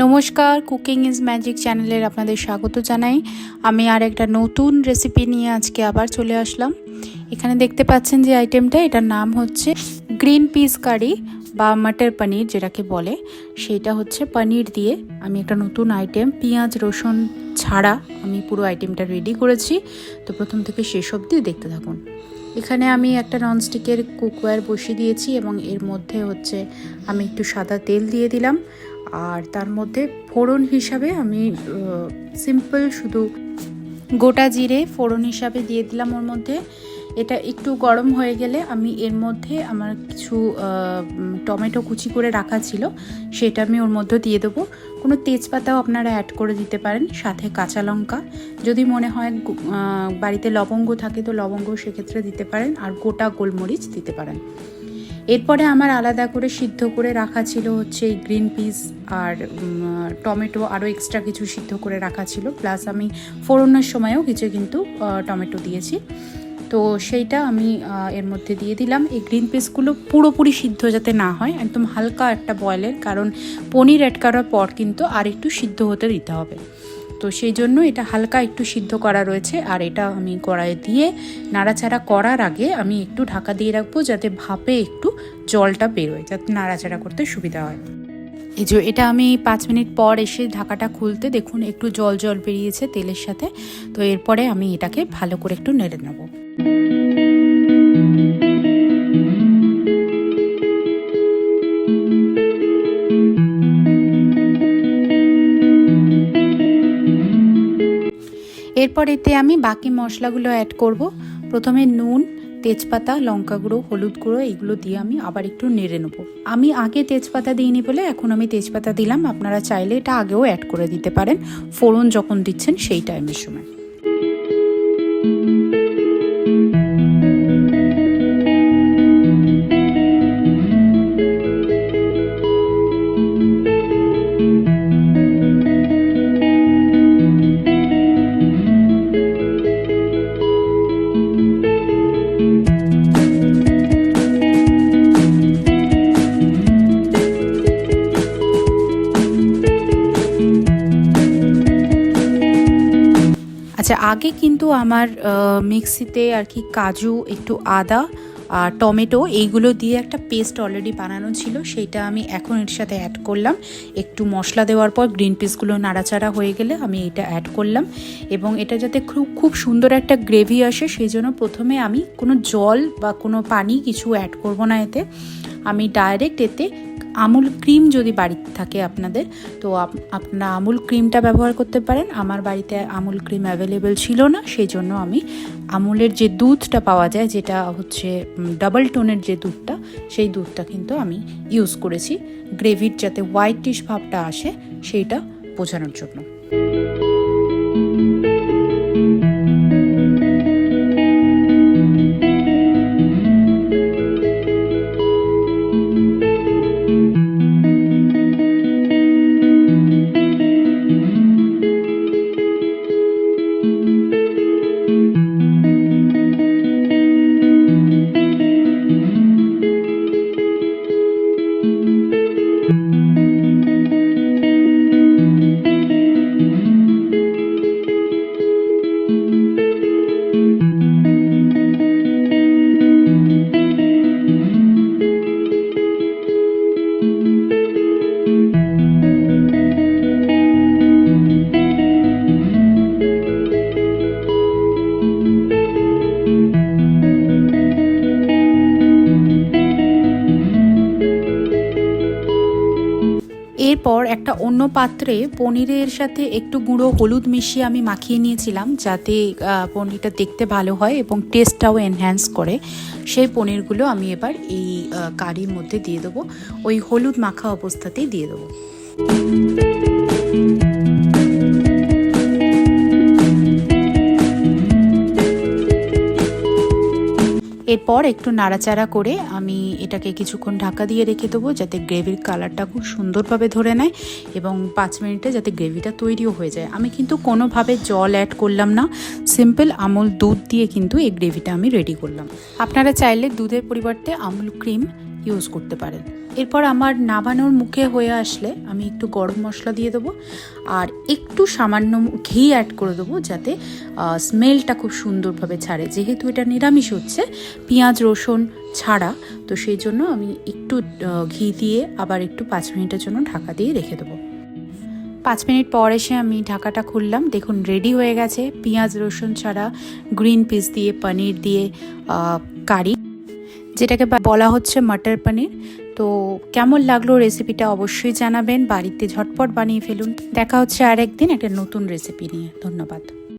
নমস্কার cooking is magic চ্যানেলের আপনাদের স্বাগত জানাই। আমি আর একটা নতুন রেসিপি নিয়ে আজকে আবার চলে আসলাম। এখানে দেখতে পাচ্ছেন যে আইটেমটা এটার নাম হচ্ছে গ্রিন পিস কারি বা মাটার পনির যেটাকে বলে। সেটা হচ্ছে পনির দিয়ে আমি একটা নতুন আইটেম পেঁয়াজ, রসুন ছাড়া আমি পুরো আইটেমটা রেডি করেছি। তো প্রথম থেকে শেষ অবধি দেখতে থাকুন। এখানে আমি একটা ননস্টিকের কুকওয়্যার বসিয়ে দিয়েছি এবং এর মধ্যে হচ্ছে আমি একটু সাদা তেল দিয়ে দিলাম। আর তার মধ্যে ফোড়ন হিসাবে আমি সিম্পল শুধু গোটা জিরে ফোড়ন হিসাবে দিয়ে দিলাম ওর মধ্যে। এটা একটু গরম হয়ে গেলে আমি এর মধ্যে আমার কিছু টমেটো কুচি করে রাখা ছিল, সেটা আমি ওর মধ্যে দিয়ে দেবো। কোনো তেজপাতাও আপনারা অ্যাড করে দিতে পারেন, সাথে কাঁচা লঙ্কা। যদি মনে হয় বাড়িতে লবঙ্গ থাকে তো লবঙ্গ সেক্ষেত্রে দিতে পারেন, আর গোটা গোলমরিচ দিতে পারেন। এরপরে আমার আলাদা করে সিদ্ধ করে রাখা ছিল হচ্ছে এই গ্রিন পিস আর টমেটো আরও এক্সট্রা কিছু সিদ্ধ করে রাখা ছিল। প্লাস আমি ফোড়নের সময়ও কিছু কিন্তু টমেটো দিয়েছি। তো সেইটা আমি এর মধ্যে দিয়ে দিলাম। এই গ্রিন পিসগুলো পুরোপুরি সিদ্ধ যাতে না হয়, একদম হালকা একটা বয়েলের কারণ পনির অ্যাড করার পর কিন্তু আর একটু সিদ্ধ হতে দিতে হবে। তো সেই জন্য এটা হালকা একটু সিদ্ধ করা রয়েছে। আর এটা আমি কড়াইয়ে দিয়ে নাড়াচাড়া করার আগে আমি একটু ঢাকা দিয়ে রাখব যাতে ভাপে একটু জলটা বেরোয়, যাতে নাড়াচাড়া করতে সুবিধা হয়। এই যে এটা আমি পাঁচ মিনিট পর এসে ঢাকাটা খুলতে দেখুন একটু জল জল বেরিয়েছে তেলের সাথে। তো এরপরে আমি এটাকে ভালো করে একটু নেড়ে নেব। এরপর এতে আমি বাকি মশলাগুলো অ্যাড করব। প্রথমে নুন, তেজপাতা, লঙ্কা গুঁড়ো, হলুদ গুঁড়ো, এইগুলো দিয়ে আমি আবার একটু নেড়ে নেব। আমি আগে তেজপাতা দিইনি বলে এখন আমি তেজপাতা দিলাম। আপনারা চাইলে এটা আগেও অ্যাড করে দিতে পারেন। ফোড়ন যখন দিচ্ছেন সেই টাইমের সময়। আচ্ছা আগে কিন্তু আমার মিক্সিতে আর কি কাজু, একটু আদা আর টমেটো এইগুলো দিয়ে একটা পেস্ট অলরেডি বানানো ছিল, সেইটা আমি এখন এর সাথে অ্যাড করলাম। একটু মশলা দেওয়ার পর গ্রিন পিসগুলো নাড়াচাড়া হয়ে গেলে আমি এটা অ্যাড করলাম এবং এটা যাতে খুব খুব সুন্দর একটা গ্রেভি আসে, সেই জন্য প্রথমে আমি কোনো জল বা কোনো পানি কিছু অ্যাড করব না এতে। আমি ডাইরেক্ট এতে আমুল ক্রিম যদি বাড়িতে থাকে আপনাদের, তো আপনারা আমুল ক্রিমটা ব্যবহার করতে পারেন। আমার বাড়িতে আমুল ক্রিম অ্যাভেলেবেল ছিল না সেই জন্য আমি আমুলের যে দুধটা পাওয়া যায়, যেটা হচ্ছে ডাবল টোনের যে দুধটা, সেই দুধটা কিন্তু আমি ইউজ করেছি। গ্রেভির যাতে হোয়াইটিশ ভাবটা আসে, সেইটা বোঝানোর জন্য। এরপর একটা অন্য পাত্রে পনিরের সাথে একটু গুঁড়ো হলুদ মিশিয়ে আমি মাখিয়ে নিয়েছিলাম যাতে পনিরটা দেখতে ভালো হয় এবং টেস্টটাও এনহ্যান্স করে। সেই পনিরগুলো আমি এবার এই কারির মধ্যে দিয়ে দেবো। ওই হলুদ মাখা অবস্থাতেই দিয়ে দেবো। এরপর একটু নাড়াচাড়া করে আমি এটাকে কিছুক্ষণ ঢাকা দিয়ে রেখে দেবো যাতে গ্রেভির কালারটা খুব সুন্দরভাবে ধরে নেয় এবং পাঁচ মিনিটে যাতে গ্রেভিটা তৈরিও হয়ে যায়। আমি কিন্তু কোনোভাবে জল অ্যাড করলাম না। সিম্পল আমুল দুধ দিয়ে কিন্তু এই গ্রেভিটা আমি রেডি করলাম। আপনারা চাইলে দুধের পরিবর্তে আমুল ক্রিম ইউজ করতে পারেন। এরপর আমার নাবানোর মুখে হয়ে আসলে আমি একটু গরম মশলা দিয়ে দেবো আর একটু সামান্য ঘি অ্যাড করে দেবো যাতে স্মেলটা খুব সুন্দরভাবে ছাড়ে। যেহেতু এটা নিরামিষ হচ্ছে, পেঁয়াজ, রসুন ছাড়া, তো সেই জন্য আমি একটু ঘি দিয়ে আবার একটু পাঁচ মিনিটের জন্য ঢাকা দিয়ে রেখে দেবো। পাঁচ মিনিট পর এসে আমি ঢাকাটা খুললাম। দেখুন রেডি হয়ে গেছে। পেঁয়াজ, রসুন ছাড়া গ্রিন পিস দিয়ে পনির দিয়ে কারি। যেটাকে বলা হচ্ছে মাটার পানির। তো কেমন লাগল রেসিপিটা অবশ্যই জানাবেন। বাড়িতে ঝটপট বানিয়ে ফেলুন। দেখা হচ্ছে আরেকদিন একটা নতুন রেসিপি নিয়ে। ধন্যবাদ।